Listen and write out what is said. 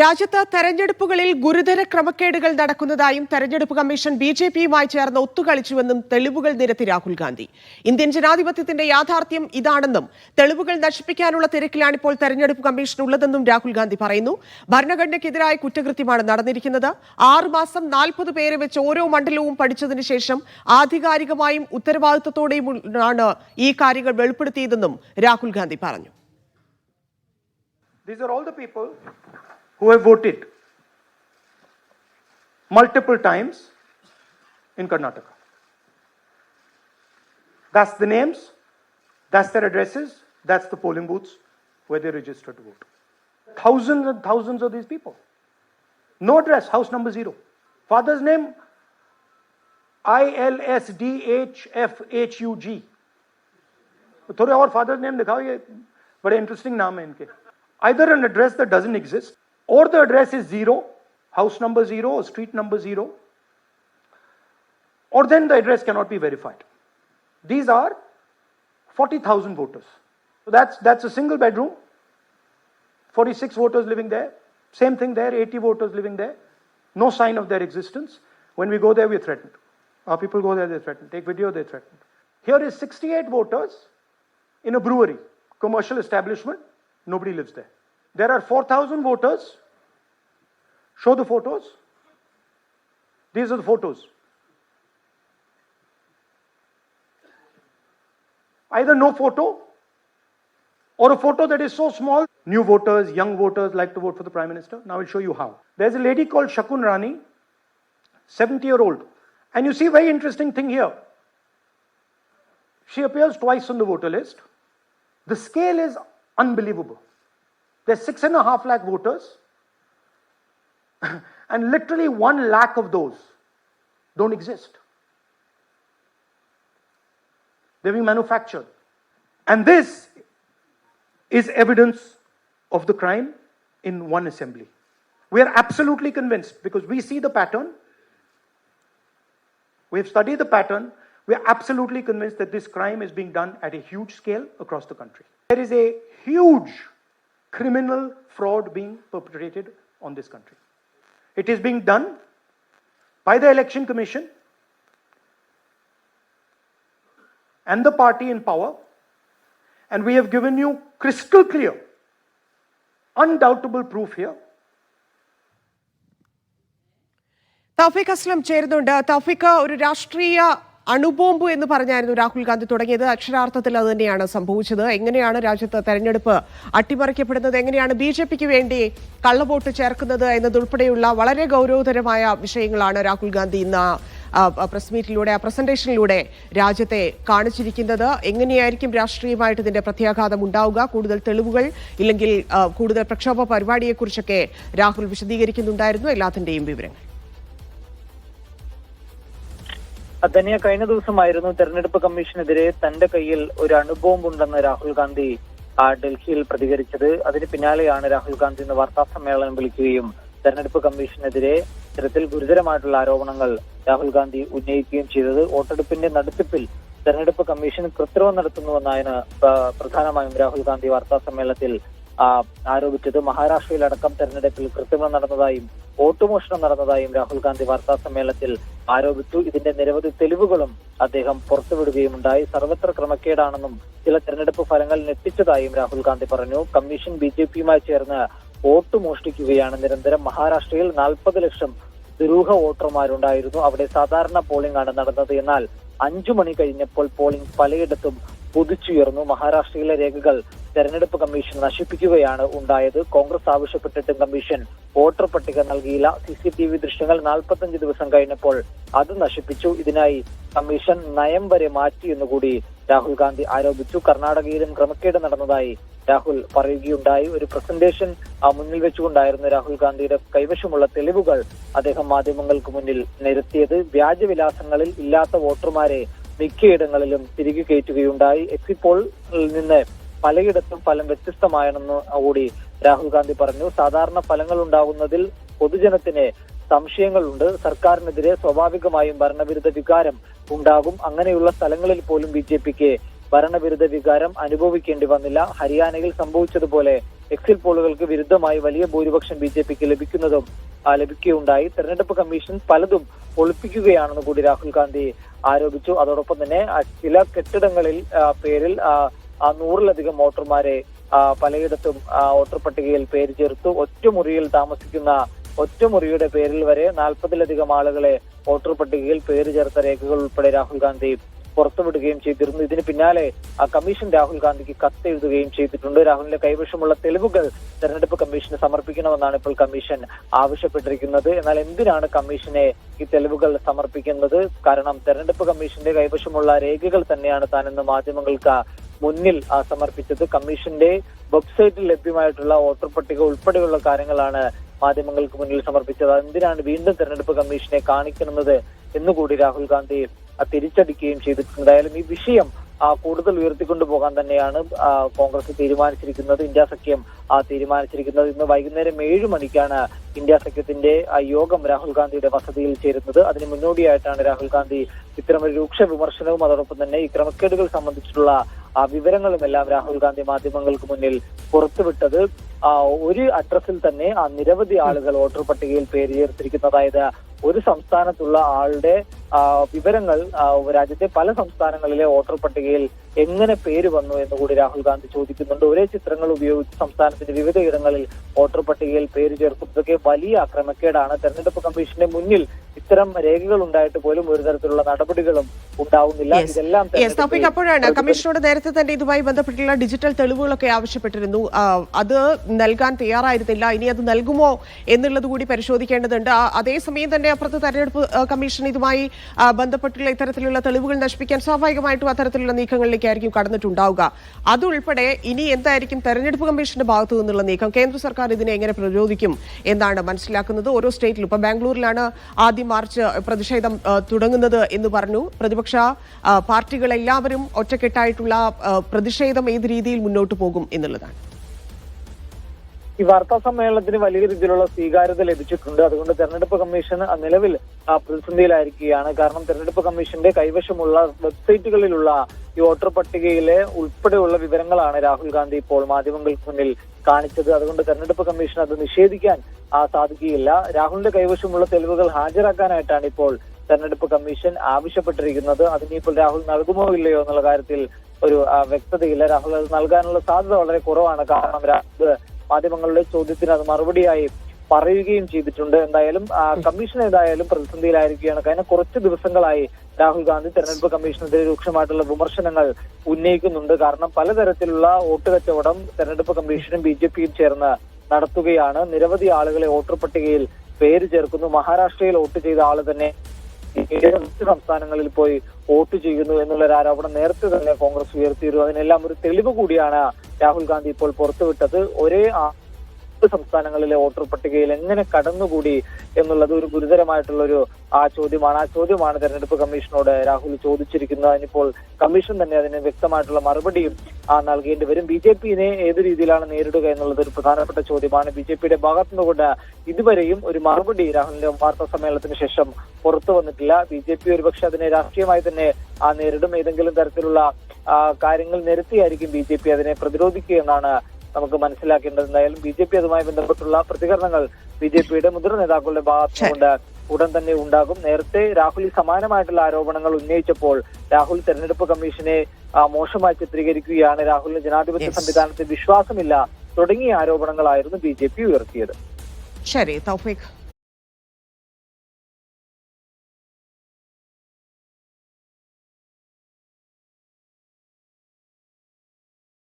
രാജ്യത്ത് തെരഞ്ഞെടുപ്പുകളിൽ ഗുരുതര ക്രമക്കേടുകൾ നടക്കുന്നതായും തെരഞ്ഞെടുപ്പ് കമ്മീഷൻ ബി ജെ പിയുമായി ചേർന്ന് ഒത്തുകളിച്ചുവെന്നും തെളിവുകൾ നിരത്തി രാഹുൽ ഗാന്ധി. ഇന്ത്യൻ ജനാധിപത്യത്തിന്റെ യാഥാർത്ഥ്യം ഇതാണെന്നും തെളിവുകൾ നശിപ്പിക്കാനുള്ള തിരക്കിലാണിപ്പോൾ തെരഞ്ഞെടുപ്പ് കമ്മീഷൻ ഉള്ളതെന്നും രാഹുൽ ഗാന്ധി പറയുന്നു. ഭരണഘടനയ്ക്കെതിരായ കുറ്റകൃത്യമാണ് നടന്നിരിക്കുന്നത്. ആറുമാസം നാൽപ്പത് പേരെ വെച്ച് ഓരോ മണ്ഡലവും പഠിച്ചതിന് ശേഷം ആധികാരികമായും ഉത്തരവാദിത്തത്തോടെയും ആണ് ഈ കാര്യങ്ങൾ വെളിപ്പെടുത്തിയതെന്നും രാഹുൽ ഗാന്ധി പറഞ്ഞു. These are all the people who have voted multiple times in Karnataka. That's the names, that's their addresses, that's the polling booths where they registered to vote. Thousands and thousands of these people. No address, house number zero. Father's name I L S D H F H U G. थोड़े और father name दिखाओ ये बड़े interesting नाम है इनके either an address that doesn't exist or the address is zero house number zero or street number zero. Or then the address cannot be verified. These are 40000 voters. So that's that's a single bedroom. 46 voters living there. Same thing there 80 voters living there. No sign of their existence. When we go there we're threatened. Our people go there they're threatened. Take video they're threatened. Here is 68 voters in a brewery, commercial establishment, nobody lives there. There are 4,000 voters. Show the photos. These are the photos. Either no photo or a photo that is so small. New voters, young voters like to vote for the Prime Minister. Now I'll show you how. There's a lady called Shakun Rani, 70 year old. And you see very interesting thing here. She appears twice on the voter list. The scale is unbelievable. There's six and a half lakh voters, and literally one lakh of those don't exist. They're being manufactured. And this is evidence of the crime in one assembly. We are absolutely convinced because we see the pattern we have studied the pattern. We are absolutely convinced that this crime is being done at a huge scale across the country. There is a huge criminal fraud being perpetrated on this country. It is being done by the Election Commission and the party in power. And we have given you crystal clear, undoubtable proof here തൗഫീഖ് അസ്ലം ചേരുന്നുണ്ട് തൗഫീഖ് ഒരു രാഷ്ട്രീയ അണുബോംബ് എന്ന് പറഞ്ഞായിരുന്നു രാഹുൽ ഗാന്ധി തുടങ്ങിയത്. അക്ഷരാർത്ഥത്തിൽ അത് തന്നെയാണ് സംഭവിച്ചത്. എങ്ങനെയാണ് രാജ്യത്ത് തെരഞ്ഞെടുപ്പ് അട്ടിമറിക്കപ്പെടുന്നത്? എങ്ങനെയാണ് ബി ജെ പിക്ക് വേണ്ടി കള്ളവോട്ട് ചേർക്കുന്നത് എന്നതുൾപ്പെടെയുള്ള വളരെ ഗൗരവതരമായ വിഷയങ്ങളാണ് രാഹുൽ ഗാന്ധി ഇന്ന് പ്രസ് മീറ്റിലൂടെ ആ പ്രസന്റേഷനിലൂടെ രാജ്യത്തെ കാണിച്ചിരിക്കുന്നത്. എങ്ങനെയായിരിക്കും രാഷ്ട്രീയമായിട്ട് ഇതിന്റെ പ്രത്യാഘാതം ഉണ്ടാവുക? കൂടുതൽ തെളിവുകൾ ഇല്ലെങ്കിൽ കൂടുതൽ പ്രക്ഷോഭ പരിപാടിയെക്കുറിച്ചൊക്കെ രാഹുൽ വിശദീകരിക്കുന്നുണ്ടായിരുന്നു. എല്ലാത്തിന്റെയും വിവരങ്ങൾ. ധന്യ കഴിഞ്ഞ ദിവസമായിരുന്നു തെരഞ്ഞെടുപ്പ് കമ്മീഷനെതിരെ തന്റെ കയ്യിൽ ഒരു അണുബോംബ് ഉണ്ടെന്ന് രാഹുൽ ഗാന്ധി ഡൽഹിയിൽ പ്രതികരിച്ചത്. അതിന് പിന്നാലെയാണ് രാഹുൽ ഗാന്ധി ഇന്ന് വാർത്താ സമ്മേളനം വിളിക്കുകയും തെരഞ്ഞെടുപ്പ് കമ്മീഷനെതിരെ ഇത്തരത്തിൽ ഗുരുതരമായിട്ടുള്ള ആരോപണങ്ങൾ രാഹുൽ ഗാന്ധി ഉന്നയിക്കുകയും ചെയ്തത്. വോട്ടെടുപ്പിന്റെ നടത്തിപ്പിൽ തെരഞ്ഞെടുപ്പ് കമ്മീഷൻ കൃത്രിമം നടത്തുന്നുവെന്നാണ് പ്ര- പ്രധാനമായും രാഹുൽ ഗാന്ധി വാർത്താ സമ്മേളനത്തിൽ ആരോപിച്ചത് മഹാരാഷ്ട്രയിലടക്കം തെരഞ്ഞെടുപ്പിൽ കൃത്രിമം നടന്നതായും വോട്ടുമോഷണം നടന്നതായും രാഹുൽ ഗാന്ധി വാർത്താ സമ്മേളനത്തിൽ ആരോപിച്ചു. ഇതിന്റെ നിരവധി തെളിവുകളും അദ്ദേഹം പുറത്തുവിടുകയും ഉണ്ടായി സർവത്ര ക്രമക്കേടാണെന്നും ചില തെരഞ്ഞെടുപ്പ് ഫലങ്ങൾ ഞെട്ടിച്ചതായും രാഹുൽ ഗാന്ധി പറഞ്ഞു. കമ്മീഷൻ ബി ജെ പിയുമായി ചേർന്ന് വോട്ട് മോഷ്ടിക്കുകയാണ് നിരന്തരം. മഹാരാഷ്ട്രയിൽ നാൽപ്പത് ലക്ഷം ദുരൂഹ വോട്ടർമാരുണ്ടായിരുന്നു. അവിടെ സാധാരണ പോളിംഗ് ആണ് നടന്നത്. എന്നാൽ അഞ്ചു മണി കഴിഞ്ഞപ്പോൾ പോളിംഗ് പലയിടത്തും കുതിച്ചുയർന്നു. മഹാരാഷ്ട്രയിലെ രേഖകൾ തെരഞ്ഞെടുപ്പ് കമ്മീഷൻ നശിപ്പിക്കുകയാണ് ഉണ്ടായത്. കോൺഗ്രസ് ആവശ്യപ്പെട്ടിട്ടും കമ്മീഷൻ വോട്ടർ പട്ടിക നൽകിയില്ല. സി സി ടി വി ദൃശ്യങ്ങൾ നാൽപ്പത്തഞ്ച് ദിവസം കഴിഞ്ഞപ്പോൾ അത് നശിപ്പിച്ചു. ഇതിനായി കമ്മീഷൻ നയം വരെ മാറ്റിയെന്ന് കൂടി രാഹുൽ ഗാന്ധി ആരോപിച്ചു. കർണാടകയിലും ക്രമക്കേട് നടന്നതായി രാഹുൽ പറയുകയുണ്ടായി. ഒരു പ്രസന്റേഷൻ മുന്നിൽ വെച്ചുകൊണ്ടായിരുന്നു രാഹുൽ ഗാന്ധിയുടെ കൈവശമുള്ള തെളിവുകൾ അദ്ദേഹം മാധ്യമങ്ങൾക്ക് മുന്നിൽ നിരത്തിയത്. വ്യാജവിലാസങ്ങളിൽ ഇല്ലാത്ത വോട്ടർമാരെ മിക്കയിടങ്ങളിലും തിരികെ കയറ്റുകയുണ്ടായി. എക്സിപ്പോളിൽ പോളിൽ നിന്ന് പലയിടത്തും ഫലം വ്യത്യസ്തമാണെന്ന് കൂടി രാഹുൽ ഗാന്ധി പറഞ്ഞു. സാധാരണ ഫലങ്ങൾ ഉണ്ടാകുന്നതിൽ പൊതുജനത്തിന് സംശയങ്ങളുണ്ട്. സർക്കാരിനെതിരെ സ്വാഭാവികമായും ഭരണവിരുദ്ധ വികാരം ഉണ്ടാകും. അങ്ങനെയുള്ള സ്ഥലങ്ങളിൽ പോലും ബി ജെ പിക്ക് ഭരണവിരുദ്ധ വികാരം അനുഭവിക്കേണ്ടി വന്നില്ല. ഹരിയാനയിൽ സംഭവിച്ചതുപോലെ എക്സിൽ പോളുകൾക്ക് വിരുദ്ധമായി വലിയ ഭൂരിപക്ഷം ബി ജെ പിക്ക് ലഭിക്കുന്നതും ലഭിക്കുകയുണ്ടായി. തെരഞ്ഞെടുപ്പ് കമ്മീഷൻ പലതും ഒളിപ്പിക്കുകയാണെന്ന് കൂടി രാഹുൽ ഗാന്ധി ആരോപിച്ചു. അതോടൊപ്പം തന്നെ ചില കെട്ടിടങ്ങളിൽ പേരിൽ നൂറിലധികം വോട്ടർമാരെ പലയിടത്തും വോട്ടർ പട്ടികയിൽ പേര് ചേർത്തു. ഒറ്റമുറിയിൽ താമസിക്കുന്ന ഒറ്റമുറിയുടെ പേരിൽ വരെ നാൽപ്പതിലധികം ആളുകളെ വോട്ടർ പട്ടികയിൽ പേര് ചേർത്ത രേഖകൾ ഉൾപ്പെടെ രാഹുൽ ഗാന്ധി പുറത്തുവിടുകയും ചെയ്തിരുന്നു. ഇതിന് പിന്നാലെ ആ കമ്മീഷൻ രാഹുൽ ഗാന്ധിക്ക് കത്തെഴുതുകയും ചെയ്തിട്ടുണ്ട്. രാഹുലിന്റെ കൈവശമുള്ള തെളിവുകൾ തെരഞ്ഞെടുപ്പ് കമ്മീഷന് സമർപ്പിക്കണമെന്നാണ് ഇപ്പോൾ കമ്മീഷൻ ആവശ്യപ്പെട്ടിരിക്കുന്നത്. എന്നാൽ എന്തിനാണ് കമ്മീഷനെ ഈ തെളിവുകൾ സമർപ്പിക്കുന്നത്? കാരണം തെരഞ്ഞെടുപ്പ് കമ്മീഷന്റെ കൈവശമുള്ള രേഖകൾ തന്നെയാണ് താനെന്ന് മാധ്യമങ്ങൾക്ക് മുന്നിൽ സമർപ്പിച്ചത്. കമ്മീഷന്റെ വെബ്സൈറ്റിൽ ലഭ്യമായിട്ടുള്ള വോട്ടർ പട്ടിക ഉൾപ്പെടെയുള്ള കാര്യങ്ങളാണ് മാധ്യമങ്ങൾക്ക് മുന്നിൽ സമർപ്പിച്ചത്. എന്തിനാണ് വീണ്ടും തെരഞ്ഞെടുപ്പ് കമ്മീഷനെ കാണിക്കുന്നത് എന്നുകൂടി രാഹുൽ ഗാന്ധി തിരിച്ചടിക്കുകയും ചെയ്തിട്ടുണ്ട്. എന്തായാലും ഈ വിഷയം കൂടുതൽ ഉയർത്തിക്കൊണ്ടു പോകാൻ തന്നെയാണ് കോൺഗ്രസ് തീരുമാനിച്ചിരിക്കുന്നത് ഇന്ത്യ സഖ്യം തീരുമാനിച്ചിരിക്കുന്നത്. ഇന്ന് വൈകുന്നേരം ഏഴ് മണിക്കാണ് ഇന്ത്യ സഖ്യത്തിന്റെ യോഗം രാഹുൽ ഗാന്ധിയുടെ വസതിയിൽ ചേരുന്നത്. അതിന് മുന്നോടിയായിട്ടാണ് രാഹുൽ ഗാന്ധി ഇത്തരമൊരു രൂക്ഷ വിമർശനവും അതോടൊപ്പം തന്നെ ഈ ക്രമക്കേടുകൾ സംബന്ധിച്ചിട്ടുള്ള ആ വിവരങ്ങളും എല്ലാം രാഹുൽ ഗാന്ധി മാധ്യമങ്ങൾക്ക് മുന്നിൽ പുറത്തുവിട്ടത്. ഒരു അഡ്രസ്സിൽ തന്നെ ആ നിരവധി ആളുകൾ വോട്ടർ പട്ടികയിൽ പേര് ചേർത്തിരിക്കുന്നു അതായത് ഒരു സംസ്ഥാനത്തുള്ള ആളുടെ വിവരങ്ങൾ രാജ്യത്തെ പല സംസ്ഥാനങ്ങളിലെ വോട്ടർ പട്ടികയിൽ എങ്ങനെ പേര് വന്നു എന്ന് കൂടി രാഹുൽ ഗാന്ധി ചോദിക്കുന്നുണ്ട്. ഒരേ ചിത്രങ്ങൾ ഉപയോഗിച്ച് സംസ്ഥാനത്തിന്റെ വിവിധ ഇടങ്ങളിൽ വോട്ടർ പട്ടികയിൽ പേര് ചേർക്കുന്നതൊക്കെ വലിയ അക്രമക്കേടാണ്. തെരഞ്ഞെടുപ്പ് കമ്മീഷന്റെ മുന്നിൽ ഇത്തരം രേഖകൾ ഉണ്ടായിട്ട് പോലും ഒരു തരത്തിലുള്ള നടപടികളും ഉണ്ടാവുന്നില്ല. ഇതെല്ലാം അപ്പോഴാണ് കമ്മീഷനോട് നേരത്തെ തന്നെ ഇതുമായി ബന്ധപ്പെട്ടുള്ള ഡിജിറ്റൽ തെളിവുകളൊക്കെ ആവശ്യപ്പെട്ടിരുന്നു. അത് നൽകാൻ തയ്യാറായിരുന്നില്ല. ഇനി അത് നൽകുമോ എന്നുള്ളത് കൂടി പരിശോധിക്കേണ്ടതുണ്ട്. അതേസമയം തന്നെ അപ്പുറത്ത് തെരഞ്ഞെടുപ്പ് കമ്മീഷൻ ഇതുമായി ബന്ധപ്പെട്ടുള്ള ഇത്തരത്തിലുള്ള തെളിവുകൾ നശിപ്പിക്കാൻ സ്വാഭാവികമായിട്ടും അത്തരത്തിലുള്ള നീക്കങ്ങളിലേക്കായിരിക്കും കടന്നിട്ടുണ്ടാവുക. അതുൾപ്പെടെ ഇനി എന്തായിരിക്കും തെരഞ്ഞെടുപ്പ് കമ്മീഷന്റെ ഭാഗത്തു നിന്നുള്ള നീക്കം? കേന്ദ്ര സർക്കാർ ഇതിനെ എങ്ങനെ പ്രതിരോധിക്കും എന്നാണ് മനസ്സിലാക്കുന്നത്. ഓരോ സ്റ്റേറ്റിലും ഇപ്പൊ ബാംഗ്ലൂരിലാണ് ആദ്യം മാർച്ച് പ്രതിഷേധം തുടങ്ങുന്നത് എന്ന് പറഞ്ഞു. പ്രതിപക്ഷ പാർട്ടികളെല്ലാവരും ഒറ്റക്കെട്ടായിട്ടുള്ള പ്രതിഷേധം ഏത് രീതിയിൽ മുന്നോട്ട് പോകും എന്നുള്ളതാണ്. ഈ വാർത്താ സമ്മേളനത്തിന് വലിയ രീതിയിലുള്ള സ്വീകാര്യത ലഭിച്ചിട്ടുണ്ട്. അതുകൊണ്ട് തെരഞ്ഞെടുപ്പ് കമ്മീഷൻ നിലവിൽ പ്രതിസന്ധിയിലായിരിക്കുകയാണ് കാരണം തെരഞ്ഞെടുപ്പ് കമ്മീഷന്റെ കൈവശമുള്ള വെബ്സൈറ്റുകളിലുള്ള ഈ വോട്ടർ പട്ടികയിലെ ഉൾപ്പെടെയുള്ള വിവരങ്ങളാണ് രാഹുൽ ഗാന്ധി ഇപ്പോൾ മാധ്യമങ്ങൾക്ക് മുന്നിൽ കാണിച്ചത്. അതുകൊണ്ട് തെരഞ്ഞെടുപ്പ് കമ്മീഷൻ അത് നിഷേധിക്കാൻ സാധിക്കുകയില്ല. രാഹുലിന്റെ കൈവശമുള്ള തെളിവുകൾ ഹാജരാക്കാനായിട്ടാണ് ഇപ്പോൾ തെരഞ്ഞെടുപ്പ് കമ്മീഷൻ ആവശ്യപ്പെട്ടിരിക്കുന്നത്. അതിനിപ്പോൾ രാഹുൽ നൽകുമോ ഇല്ലയോ എന്നുള്ള കാര്യത്തിൽ ഒരു വ്യക്തതയില്ല. രാഹുൽ അത് നൽകാനുള്ള സാധ്യത വളരെ കുറവാണ്. കാരണം മാധ്യമങ്ങളുടെ ചോദ്യത്തിന് അത് മറുപടിയായി പറയുകയും ചെയ്തിട്ടുണ്ട്. എന്തായാലും കമ്മീഷൻ ഏതായാലും പ്രതിസന്ധിയിലായിരിക്കുകയാണ്. കഴിഞ്ഞ കുറച്ച് ദിവസങ്ങളായി രാഹുൽ ഗാന്ധി തെരഞ്ഞെടുപ്പ് കമ്മീഷനെതിരെ രൂക്ഷമായിട്ടുള്ള വിമർശനങ്ങൾ ഉന്നയിക്കുന്നുണ്ട്. കാരണം പലതരത്തിലുള്ള വോട്ട് കച്ചവടം തെരഞ്ഞെടുപ്പ് കമ്മീഷനും ബി ജെ പിയും ചേർന്ന് നടത്തുകയാണ്. നിരവധി ആളുകളെ വോട്ടർ പട്ടികയിൽ പേര് ചേർക്കുന്നു. മഹാരാഷ്ട്രയിൽ വോട്ട് ചെയ്ത ആൾ തന്നെ മറ്റ് സംസ്ഥാനങ്ങളിൽ പോയി വോട്ട് ചെയ്യുന്നു എന്നുള്ള ഒരു ആരോപണം നേരത്തെ തന്നെ കോൺഗ്രസ് ഉയർത്തിയിരുന്നു. അതിനെല്ലാം ഒരു തെളിവ് കൂടിയാണ് രാഹുൽ ഗാന്ധി ഇപ്പോൾ പുറത്തുവിട്ടത് ഒരേ സംസ്ഥാനങ്ങളിലെ വോട്ടർ പട്ടികയിൽ എങ്ങനെ കടന്നുകൂടി എന്നുള്ളത് ഒരു ഗുരുതരമായിട്ടുള്ള ഒരു ആ ചോദ്യമാണ്. ആ ചോദ്യമാണ് തെരഞ്ഞെടുപ്പ് കമ്മീഷനോട് രാഹുൽ ചോദിച്ചിരിക്കുന്നത്. അതിനിപ്പോൾ കമ്മീഷൻ തന്നെ അതിന് വ്യക്തമായിട്ടുള്ള മറുപടിയും നൽകേണ്ടി വരും. ബി ജെ പിനെ ഏത് രീതിയിലാണ് നേരിടുക എന്നുള്ളത് ഒരു പ്രധാനപ്പെട്ട ചോദ്യമാണ്. ബി ജെ പിയുടെ ഭാഗത്തു നിന്നുകൊണ്ട് ഇതുവരെയും ഒരു മറുപടി രാഹുലിന്റെ വാർത്താ സമ്മേളനത്തിന് ശേഷം പുറത്തു വന്നിട്ടില്ല. ബി ജെ പി ഒരുപക്ഷെ അതിനെ രാഷ്ട്രീയമായി തന്നെ ആ നേരിടും. ഏതെങ്കിലും തരത്തിലുള്ള കാര്യങ്ങൾ നിരത്തിയായിരിക്കും ബി ജെ പി അതിനെ പ്രതിരോധിക്കുക എന്നാണ് നമുക്ക് മനസ്സിലാക്കേണ്ടത്. എന്തായാലും ബി ജെ പി അതുമായി ബന്ധപ്പെട്ടുള്ള പ്രതികരണങ്ങൾ ബി ജെ പിയുടെ മുതിർന്ന നേതാക്കളുടെ ഭാഗത്തുനിന്നുകൊണ്ട് ഉടൻ തന്നെ ഉണ്ടാകും. നേരത്തെ രാഹുൽ ഈ സമാനമായിട്ടുള്ള ആരോപണങ്ങൾ ഉന്നയിച്ചപ്പോൾ രാഹുൽ തെരഞ്ഞെടുപ്പ് കമ്മീഷനെ മോശമായി ചിത്രീകരിക്കുകയാണ്. രാഹുലിന് ജനാധിപത്യ. സംവിധാനത്തിൽ വിശ്വാസമില്ല തുടങ്ങിയ ആരോപണങ്ങളായിരുന്നു ബി ജെ പി ഉയർത്തിയത്. ശരി തൗഫീഖ്.